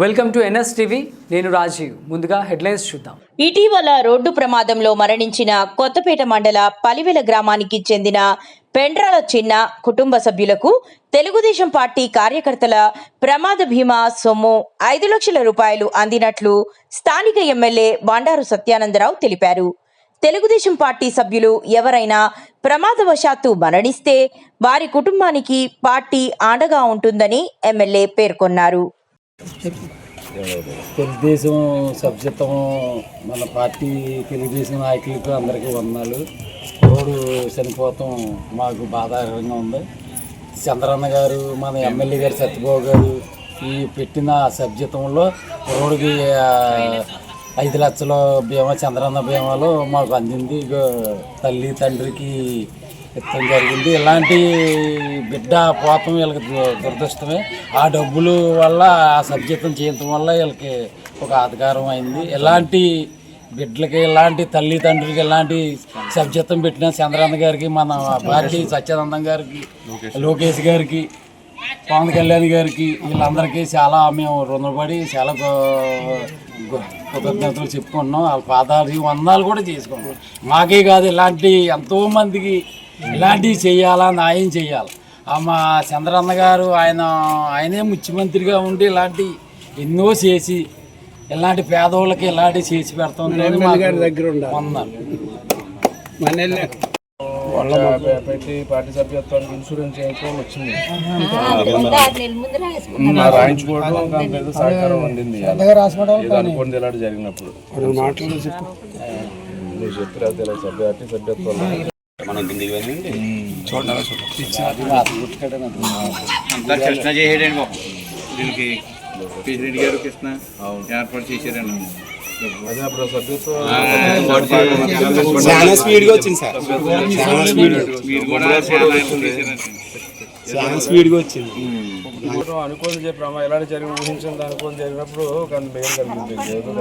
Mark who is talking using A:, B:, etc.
A: Welcome to NS TV. నేను రాజీవ్. ముందుగా headlines చూద్దాం.
B: ఇటీవల రోడ్డు ప్రమాదంలో మరణించిన కొత్తపేట మండల పలివెల గ్రామానికి చెందిన పెండ్రాల చిన్న కుటుంబ సభ్యులకు తెలుగుదేశం పార్టీ కార్యకర్తల ప్రమాద భీమా సొమ్ము ఐదు లక్షల రూపాయలు అందినట్లు స్థానిక ఎమ్మెల్యే బండారు సత్యానందరావు తెలిపారు. తెలుగుదేశం పార్టీ సభ్యులు ఎవరైనా ప్రమాదవశాత్తు మరణిస్తే వారి కుటుంబానికి పార్టీ అండగా ఉంటుందని ఎమ్మెల్యే పేర్కొన్నారు.
C: తెలుగుదేశం సభ్యత్వం మన పార్టీ తెలుగుదేశం నాయకులకు అందరికీ వందనాలు. రోడ్డు చనిపోవటం మాకు బాధాకరంగా ఉంది. చంద్రన్న గారు మన ఎమ్మెల్యే గారు సత్యబాబు గారు ఈ పెట్టిన సభ్యత్వంలో రోడ్డుకి ఐదు లక్షల బీమా చంద్రన్న బీమాలో మాకు అందింది. తల్లి తండ్రికి ఇవ్వడం జరిగింది. ఇలాంటి బిడ్డ పోతం వీళ్ళకి దు- దురదృష్టమే. ఆ డబ్బులు వల్ల ఆ సబ్జెక్టును చేయటం వల్ల వీళ్ళకి ఒక ఆధికారం అయింది. ఎలాంటి బిడ్డలకి ఇలాంటి తల్లిదండ్రులకి ఇలాంటి సభ్యత్వం పెట్టిన చంద్రన్న గారికి మన భారతి సత్యానందం గారికి లోకేష్ గారికి పవన్ కళ్యాణ్ గారికి వీళ్ళందరికీ చాలా మేము రుణపడి చాలా కృతజ్ఞతలు చెప్పుకుంటున్నాం. వాళ్ళ పాదాలు వందాలు కూడా చేసుకుంటున్నాం. మాకే కాదు ఇలాంటి ఎంతో మందికి ఇలాంటివి చేయాలా న్యాయం చేయాలి? ఆ మా చంద్రన్న గారు ఆయన ఆయనే ముఖ్యమంత్రిగా ఉండి ఇలాంటి ఎన్నో చేసి ఇలాంటి పేదవాళ్ళకి ఇలాంటివి చేసి పెడతాం దగ్గర
D: పెట్టి పార్టీ సభ్యత్వానికి ఇన్సూరెన్స్ చేయించుకోవడం వచ్చింది. నా రాయించుకోవడం దాంట్లో ఏదో సహకారం అందింది. ఏదో అనుకోండి ఇలాంటి జరిగినప్పుడు. పార్టీ సభ్యత్వం
E: అంతా కృష్ణ చేసాడండి బాబు దీనికి ప్రెసిడెంట్ గారు కృష్ణ ఏర్పాటు చేశారండి
F: చాలా స్పీడ్గా వచ్చింది సార్ చాలా స్పీడ్
E: మీరు కూడా చాలా
F: స్పీడ్గా వచ్చింది
D: అనుకోని చెప్పి అమ్మ ఎలాంటి జరిగి ఊహించింది అనుకోని జరిగినప్పుడు కానీ మేలు కలిగింది ఏదో